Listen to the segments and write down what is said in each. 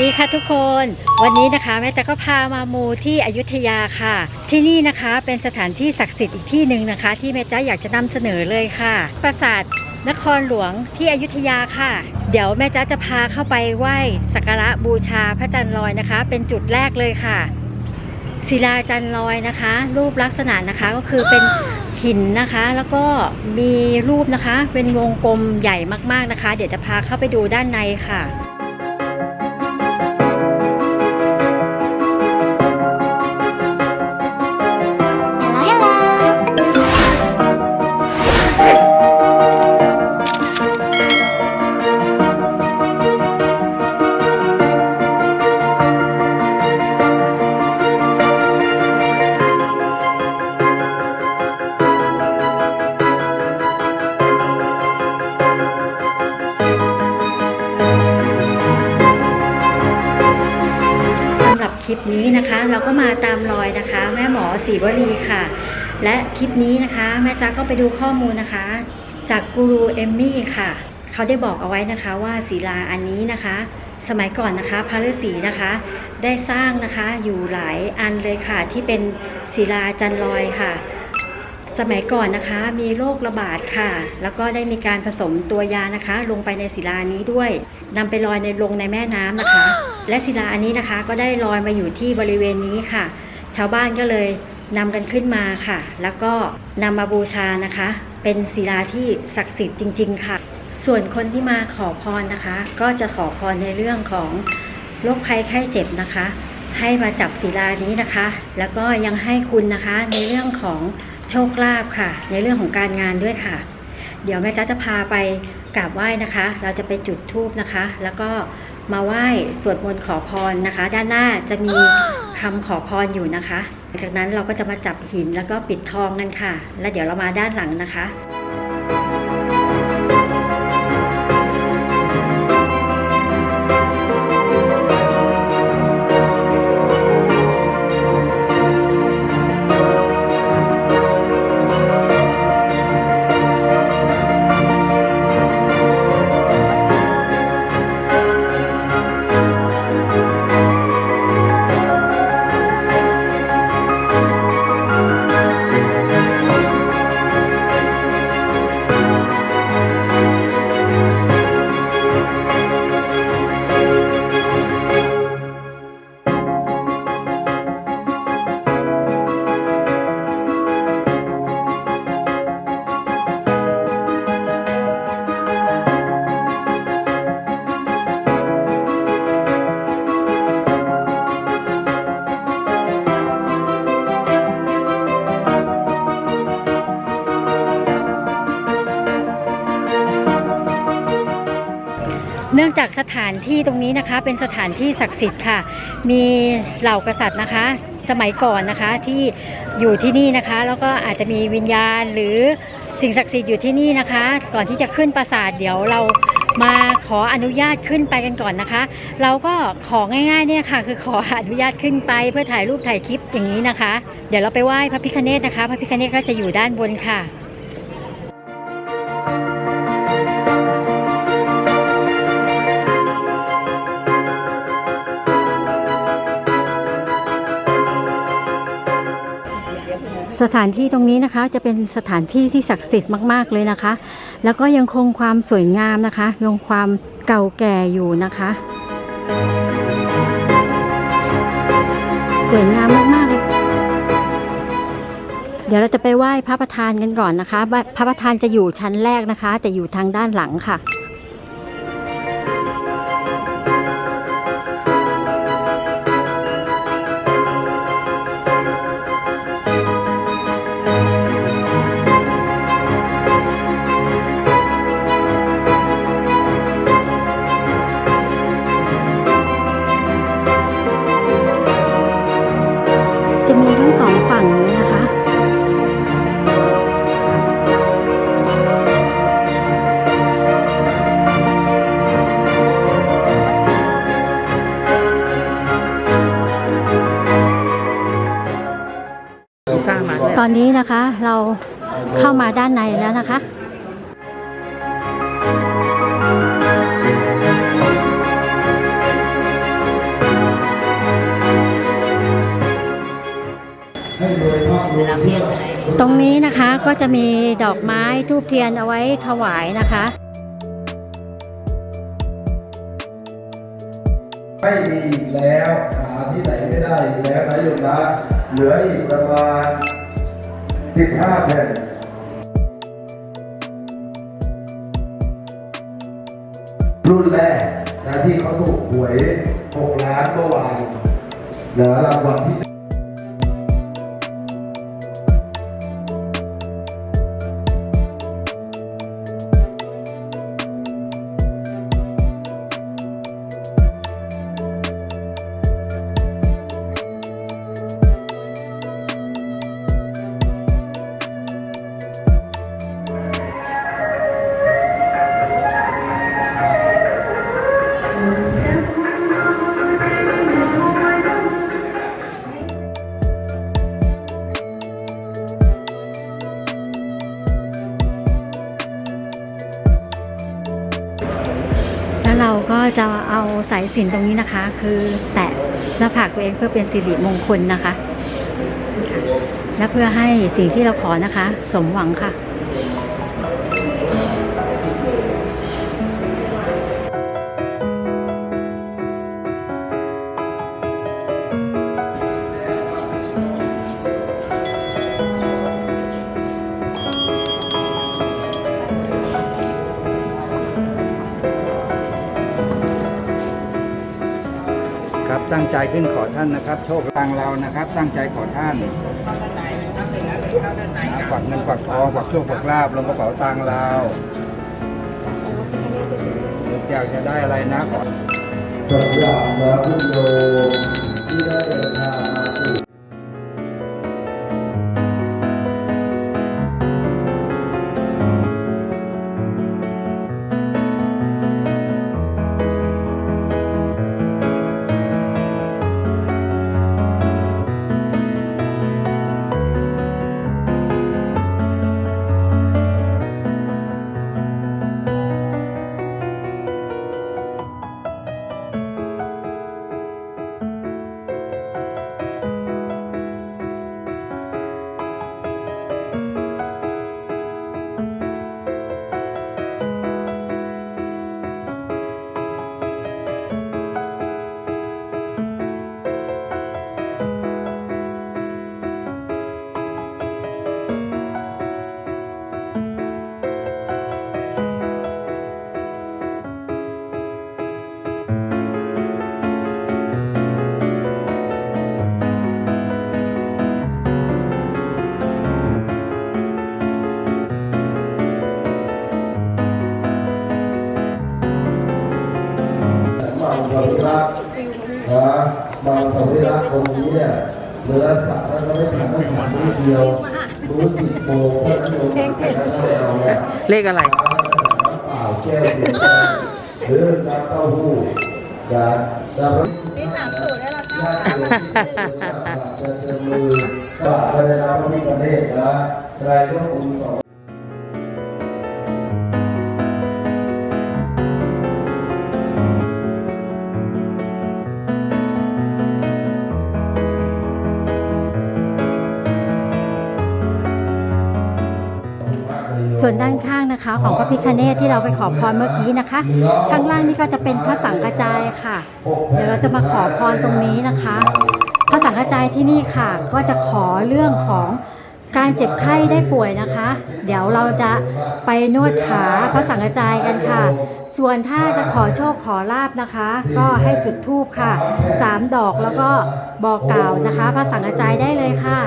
ดีค่ะทุกคน วันนี้นะคะแม่แต่ก็พามามูที่อยุธยาค่ะ ที่นี่นะคะเป็นสถานที่ศักดิ์สิทธิ์อีกที่หนึ่งนะคะ ที่แม่จ้าอยากจะนำเสนอเลยค่ะ ปราสาทนครหลวงที่อยุธยาค่ะ เดี๋ยวแม่จ้าจะพาเข้าไปไหว้สักการะบูชาพระจันทร์ลอยนะคะ เป็นจุดแรกเลยค่ะ ศิลาจันทร์ลอยนะคะ รูปลักษณะนะคะก็คือเป็นหินนะคะแล้วก็มีรูปนะคะ เป็นวงกลมใหญ่มากๆนะคะ เดี๋ยวจะพาเข้าไปดูด้านในค่ะ ก็มาตามรอยนะคะ แม่หมอศรีวลีค่ะ และคลิปนี้นะคะ แม่จ๊ะก็ไปดูข้อมูลนะคะ จากกูรูเอมมี่ค่ะ เขาได้บอกเอาไว้นะคะว่าศิลาอันนี้นะคะ สมัยก่อนนะคะพระฤาษีนะคะ ได้สร้างนะคะอยู่หลายอันเลยค่ะที่เป็นศิลาจันลอยค่ะ สมัยก่อนนะคะมีโรคระบาดค่ะ แล้วก็ได้มีการผสมตัวยานะคะ ลงไปในศิลานี้ด้วยนำไปลอยในลงในแม่น้ำนะคะ และศิลาอันนี้นะคะ ก็ได้ลอยมาอยู่ที่บริเวณนี้ค่ะ ชาวบ้านก็เลยนำกันขึ้นมาค่ะ แล้วก็นำมาบูชานะคะ เป็นศิลาที่ศักดิ์สิทธิ์จริง ๆ ค่ะ ส่วนคนที่มาขอพรนะคะ ก็จะขอพรในเรื่องของโรคภัยไข้เจ็บนะคะ ให้มาจับศิลานี้นะคะ แล้วก็ยังให้คุณนะคะในเรื่องของ โชคลาภค่ะ ในเรื่องของการงานด้วยค่ะ เดี๋ยวแม่จ้าจะพาไปกราบไหว้นะคะ เราจะไปจุดธูปนะคะ แล้วก็มาไหว้สวดมนต์ขอพรนะคะ ด้านหน้าจะมีคำขอพรอยู่นะคะหลังจากนั้นเราก็จะมาจับหินแล้วก็ปิดทองกันค่ะ แล้วเดี๋ยวเรามาด้านหลังนะคะ นื่องจากสถานที่ตรงนี้นะคะ เป็นสถานที่ศักดิ์สิทธิ์ค่ะ มีเหล่ากษัตริย์นะคะ สมัยก่อนนะคะที่อยู่ที่นี่นะคะ แล้วก็อาจจะมีวิญญาณหรือสิ่งศักดิ์สิทธิ์อยู่ที่นี่นะคะ ก่อนที่จะขึ้นปราสาทเดี๋ยวเรามาขออนุญาตขึ้นไปกันก่อนนะคะ เราก็ของง่ายๆเนี่ยค่ะ คือขออนุญาตขึ้นไปเพื่อถ่ายรูปถ่ายคลิปอย่างนี้นะคะ เดี๋ยวเราไปไหว้พระพิคเนตนะคะ พระพิคเนตก็จะอยู่ด้านบนค่ะ สถานที่ตรงนี้นะคะจะเป็นสถานที่ที่ศักดิ์สิทธิ์มาก ๆ เลยนะคะ แล้วก็ยังคงความสวยงามนะคะยังความเก่าแก่อยู่นะคะ สวยงามมากๆเลยเดี๋ยวเราจะไปไหว้พระประธานกันก่อนนะคะ พระประธานจะอยู่ชั้นแรกนะคะ แต่อยู่ทางด้านหลังค่ะ กล้ามาตอนนี้นะคะเราเข้ามาด้านในแล้วนะคะตรงนี้นะคะก็จะมีดอกไม้ทูบเทียนเอาไว้ถวายนะคะไม่มีแล้วหาที่ไหนไม่ได้แล้วนะโยมนะ เหลืออีกประมาณ 15แผ่นรุ่นแรกนะที่เขาถูกหวย 6 ล้านเมื่อวานเหลือรางวัลที่ เราก็จะเอาสายสินตรงนี้นะคะ คือแตะหน้าผากตัวเองเพื่อเป็นสิริมงคลนะคะ และเพื่อให้สิ่งที่เราขอนะคะ สมหวังค่ะ ใจขึ้นขอท่านนะครับ โชคทางเรานะครับ ตั้งใจขอท่านฝากเงินฝากทองฝากโชคฝากลาบลงกระเป๋าตังเราอยากจะได้อะไรนะขอสำหรับพระพุทโยที่ได้ นะบางสวิรักตรงนี้เนี่ยเนื้อสัตว์แล้วก็ไม่ฉันต้องฉันนิดเดียวรู้สิบโมงก็นั้นโยมแต่ถ้าไม่เอาเนี่ยเลขอะไรน้ำเปล่าแก้วเดียวหรือน้ำเต้าหู้จะจะนี่สามสูตรแล้วล่ะค่ะจะเจอมือก็จะได้รับพระพิฆเนศนะใครร่วมบุญสอง ส่วนด้านข้างนะคะของพระพิคเนตที่เราไปขอพรเมื่อกี้นะคะ ข้างล่างนี่ก็จะเป็นพระสังฆจายค่ะ เดี๋ยวเราจะมาขอพรตรงนี้นะคะ พระสังฆจายที่นี่ค่ะ ก็จะขอเรื่องของการเจ็บไข้ได้ป่วยนะคะ เดี๋ยวเราจะไปนวดขาพระสังฆจายกันค่ะ ส่วนถ้าจะขอโชคขอลาบนะคะ ก็ให้จุดธูปค่ะสามดอกแล้วก็บอกกล่าวนะคะ พระสังฆจายได้เลยค่ะ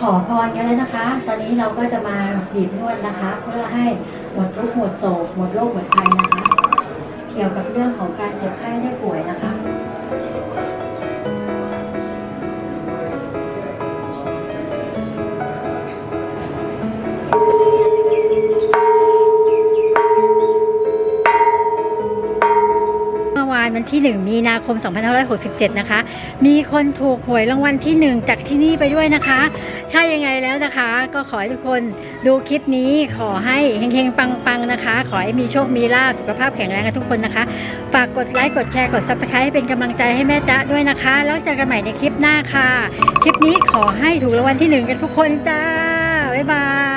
ขอพรกันแล้วนะคะ ตอนนี้เราก็จะมาบีบนวดนะคะ เพื่อให้หมดทุกข์หมดโศกหมดโรคหมดภัยนะคะ เกี่ยวกับเรื่องของการเจ็บไข้ได้ป่วยนะคะเมื่อวานวันที่ 1 มีนาคม 2567 นะคะ มีคนถูกหวยรางวัลที่ 1 จากที่นี่ไปด้วยนะคะ ถ้ายังไงแล้วนะคะ ก็ขอให้ทุกคนดูคลิปนี้ขอให้เฮงๆ ปังๆ นะคะ ขอให้มีโชค มีลาภสุขภาพแข็งแรงกันทุกคนนะคะ ฝากกดไลค์ กดแชร์ กด subscribe ให้เป็นกำลังใจให้แม่จ๊ะด้วยนะคะ แล้วเจอกันใหม่ในคลิปหน้าค่ะ คลิปนี้ขอให้ถูกรางวัลที่หนึ่งกันทุกคนจ้า บ๊ายบาย